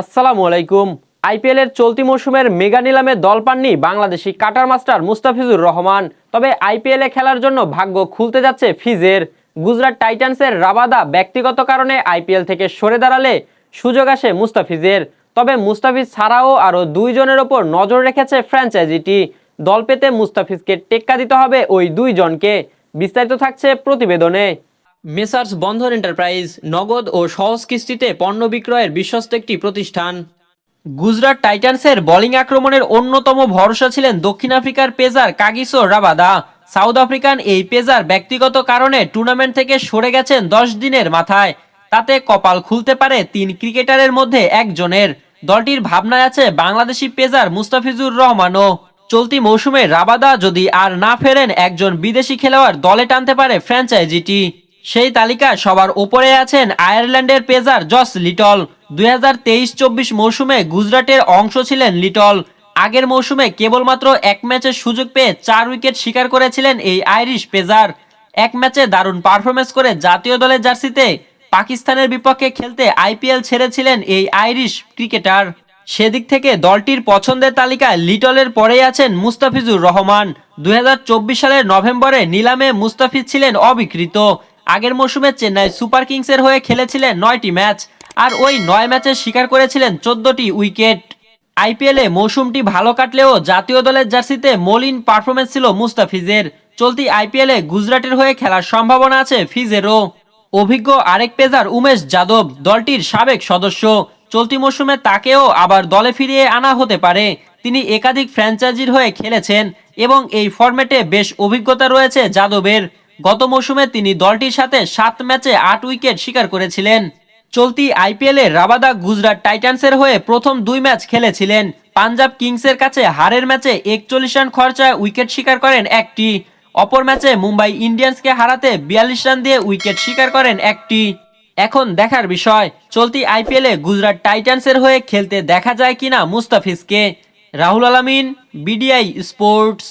আসসালামু আলাইকুম। আইপিএল এর চলতি মৌসুমের মেগা নিলামে দল পাননি বাংলাদেশি কাটার মাস্টার মুস্তাফিজুর রহমান। তবে আইপিএল খেলার জন্য ভাগ্য খুলতে যাচ্ছে ফিজের। গুজরাট টাইটান্সের রাবাদা ব্যক্তিগত কারণে আইপিএল থেকে সরে দাঁড়ালে সুযোগ আসে মুস্তাফিজের। তবে মুস্তাফিজ ছাড়াও আরও দুইজনের ওপর নজর রেখেছে ফ্র্যাঞ্চাইজিটি। দল পেতে মুস্তাফিজকে টেক্কা দিতে হবে ওই দুইজনকে। বিস্তারিত থাকছে প্রতিবেদনে। মেসার্স বন্ধন এন্টারপ্রাইজ নগদ ও সহজ কিস্তিতে পণ্য বিক্রয়ের বিশ্বস্ত একটি প্রতিষ্ঠান। গুজরাট টাইটান্সের বোলিং আক্রমণের অন্যতম ভরসা ছিলেন দক্ষিণ আফ্রিকার pacer Kagiso Rabada. South African এই পেজার ব্যক্তিগত কারণে টুর্নামেন্ট থেকে সরে গেছেন দশ দিনের মাথায়। তাতে কপাল খুলতে পারে তিন ক্রিকেটারের মধ্যে একজনের। দলটির ভাবনায় আছে বাংলাদেশি পেজার মুস্তাফিজুর রহমানও। চলতি মৌসুমে রাবাদা যদি আর না ফেরেন, একজন বিদেশি খেলোয়াড় দলে টানতে পারে ফ্র্যাঞ্চাইজিটি। সেই তালিকায় সবার ওপরে আছেন আয়ারল্যান্ডের পেজার জস লিটল। দুই হাজার তেইশ চব্বিশ মৌসুমে গুজরাটের অংশ ছিলেন লিটল। আগের মৌসুমে কেবলমাত্র এক ম্যাচের সুযোগ পেয়ে চার উইকেট শিকার করেছিলেন এই আইরিশ পেজার। এক ম্যাচে দারুণ পারফরমেন্স করে জাতীয় দলের জার্সিতে পাকিস্তানের বিপক্ষে খেলতে আইপিএল ছেড়েছিলেন এই আইরিশ ক্রিকেটার। সেদিক থেকে দলটির পছন্দের তালিকায় লিটলের পরেই আছেন মুস্তাফিজুর রহমান। দুই হাজার চব্বিশ সালের নভেম্বরে নিলামে মুস্তাফিজ ছিলেন অবিকৃত। আগের মৌসুমে চেন্নাই সুপার কিংসের হয়ে খেলেছিলেন নয়টি ম্যাচ, আর ওই নয় ম্যাচে শিকার করেছিলেন চোদ্দটি উইকেট। আইপিএলে মৌসুমটি ভালো কাটলেও জাতীয় দলের জার্সিতে মলিন পারফরমেন্স ছিল মুস্তাফিজের। চলতি আইপিএলে গুজরাটের হয়ে খেলার সম্ভাবনা আছে ফিজেরও। অভিজ্ঞ আরেক পেজার উমেশ যাদব দলটির সাবেক সদস্য। চলতি মৌসুমে তাকেও আবার দলে ফিরিয়ে আনা হতে পারে। তিনি একাধিক ফ্র্যাঞ্চাইজির হয়ে খেলেছেন এবং এই ফরম্যাটে বেশ অভিজ্ঞতা রয়েছে যাদবের। গত মৌসুমে তিনি দলটির সাথে সাত ম্যাচে আট উইকেট শিকার করেছিলেন। চলতি আইপিএলে রাবাদা গুজরাট টাইটান্সের হয়ে প্রথম দুই ম্যাচ খেলেছিলেন। পাঞ্জাব কিংসের কাছে হারের ম্যাচে একচল্লিশ রান খরচায় উইকেট শিকার করেন একটি। অপর ম্যাচে মুম্বাই ইন্ডিয়ান্সকে হারাতে বিয়াল্লিশ রান দিয়ে উইকেট শিকার করেন একটি। এখন দেখার বিষয়, চলতি আইপিএলে গুজরাট টাইটান্সের হয়ে খেলতে দেখা যায় কিনা মুস্তাফিজকে? রাহুল আলামিন, বিডিআই স্পোর্টস।